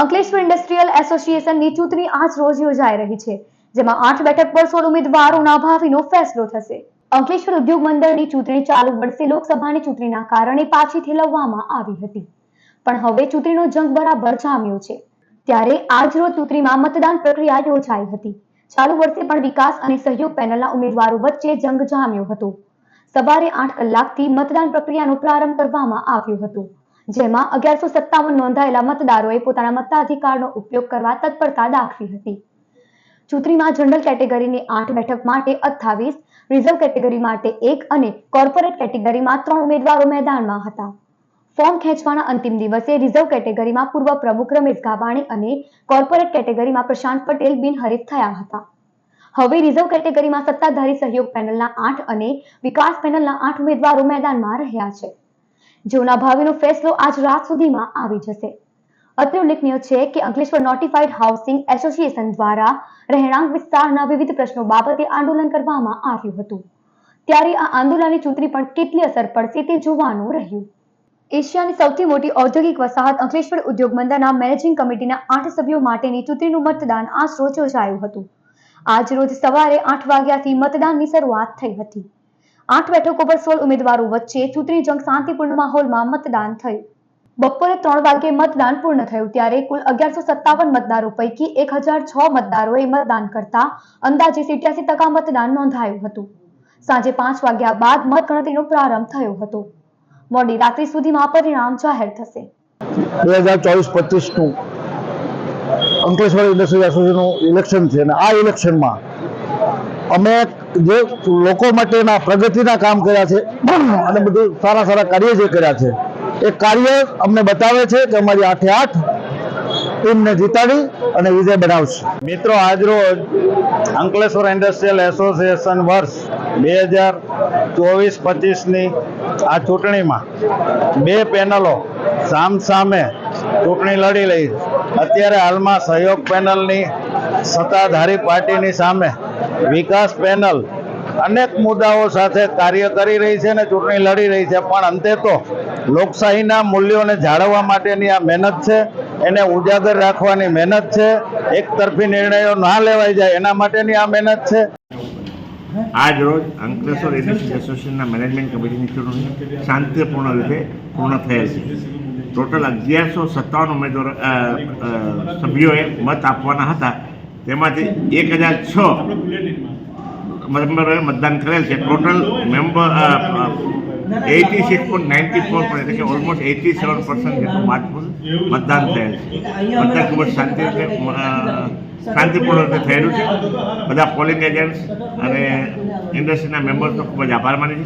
Ankleshwar industrial એસોસિએશનની ચૂંટણી આજ રોજ યોજાઈ રહી છે, જેમાં આઠ બેઠક પર સોળ ઉમેદવારોના ભાવિનો ફેસલો થશે. અંકલેશ્વર ઉદ્યોગ મંડળની ચૂંટણી ચાલુ વર્ષે લોકસભાની ચૂંટણીના કારણે પાછી ઠેલવવામાં આવી હતી. પણ હવે ચૂંટણીનો જંગ બરાબર જામ્યો છે. ત્યારે આજ રોજ ચૂંટણીમાં મતદાન પ્રક્રિયા યોજાઈ હતી. ચાલુ વર્ષે પણ વિકાસ અને સહયોગ પેનલના ઉમેદવારો વચ્ચે જંગ જામ્યો હતો. સવારે આઠ કલાકથી મતદાન પ્રક્રિયાનો પ્રારંભ કરવામાં આવ્યો હતો. જેમાં અગિયારસો સત્તાવન નોંધાયેલા મતદારોએ પોતાના મતાધિકારનો ઉપયોગ કરવા તત્પરતા દાખવી હતી. ચૂંટણીમાં જનરલ કેટેગરીની આઠ બેઠક માટે અઠ્ઠાવીસ, રિઝર્વ કેટેગરી માટે એક અને કોર્પોરેટ કેટેગરીમાં ત્રણ ઉમેદવારો મેદાનમાં હતા. ફોર્મ ખેંચવાના અંતિમ દિવસે રિઝર્વ કેટેગરીમાં પૂર્વ પ્રમુખ રમેશ ગાબાણી અને કોર્પોરેટ કેટેગરીમાં પ્રશાંત પટેલ બિનહરીફ થયા હતા. હવે રિઝર્વ કેટેગરીમાં સત્તાધારી સહયોગ પેનલના આઠ અને વિકાસ પેનલના આઠ ઉમેદવારો મેદાનમાં રહ્યા છે. જેઓના ભાવિનો ફેસલો આજ રાત સુધીમાં આવી જશે. અત્રે ઉલ્લેખનીય છે કે અંકલેશ્વર નોટિફાઈડ હાઉસિંગ એસોસિએશન દ્વારા રહેણાંક વિસ્તારના વિવિધ પ્રશ્નો બાબતે આંદોલન કરવામાં આવ્યું હતું. ત્યારે આ આંદોલનની ચૂંટણી પણ કેટલી અસર પડશે તે જોવાનું રહ્યું. એશિયાની સૌથી મોટી ઔદ્યોગિક વસાહત અંકલેશ્વર ઉદ્યોગ મંડળના મેનેજિંગ કમિટીના આઠ સભ્યો માટેની ચૂંટણીનું મતદાન આજ રોજ યોજાયું હતું. આજ રોજ સવારે આઠ વાગ્યાથી મતદાનની શરૂઆત થઈ હતી. આઠ બેઠકો પર સોળ ઉમેદવારો વચ્ચે ચૂંટણી જંગ શાંતિપૂર્ણ માહોલમાં મતદાન થયું. બપોરે ત્રણ વાગે મતદાન પૂર્ણ થયું ત્યારે કુલ અગિયારસો સત્તાવન મતદારો પૈકી એક હજાર છ મતદારોએ મતદાન કરતા અંદાજે સિત્યાસી ટકા મતદાન નોંધાયું હતું. સાંજે પાંચ વાગ્યા બાદ મતગણતરીનો પ્રારંભ થયો હતો. મોડી રાત્રિ સુધીમાં પરિણામ જાહેર થશે. બે હજાર ચોવીસ પચીસનું અંકલેશ્વર ઇન્ડસ્ટ્રી એસોસિએશનનું ઇલેક્શન છે અને આ ઇલેક્શનમાં અમે જે લોકો માટેના પ્રગતિના કામ કર્યા છે, અને બધું સારા સારા કાર્ય જે કર્યા છે, એ કાર્ય અમને બતાવે છે કે અમારી આઠે આઠ ટીમને જીતાડી અને વિજય બનાવશે. મિત્રો આજરોજ અંકલેશ્વર ઇન્ડસ્ટ્રીયલ એસોસિએશન વર્ષ બે હજાર ચોવીસ પચીસની આ ચૂંટણીમાં બે પેનલો સામસામે ચૂંટણી લડી રહી અત્યારે હાલમાં સહયોગ પેનલની સત્તાધારી પાર્ટીની સામે વિકાસ પેનલ અનેક મુદ્દાઓ સાથે કાર્ય કરી રહી છે અને ચૂંટણી લડી રહી છે. પણ અંતે તો લોકશાહીના મૂલ્યોને જાળવવા માટેની આ મહેનત છે. એને ઉજાગર રાખવાની મહેનત છે. એક તરફી નિર્ણયો ના લેવાઈ જાય એના માટેની આ મહેનત છે. આજ રોજ અંકલેશ્વર ઇન્ડસ્ટ્રી એસોસિએશનના મેનેજમેન્ટ કમિટીની ચૂંટણી શાંતિપૂર્ણ રીતે પૂર્ણ થયેલ છે. ટોટલ અગિયારસો સત્તાવન ઉમેદવાર સભ્યોએ મત આપવાના હતા. તેમાંથી એક હજાર છ મતદાન કરેલ છે. Total member eighty six point ninety four એટલે કે ઓલમોસ્ટ એટી સેવન પર્સન્ટ જેટલું મતદાન મતદાન થયેલ છે. મતદાન ખૂબ જ શાંતિ રીતે શાંતિપૂર્ણ રીતે થયેલું છે. બધા પોલિંગ એજન્ટ્સ અને ઇન્ડસ્ટ્રીના મેમ્બર્સનો ખૂબ જ આભાર માની છે.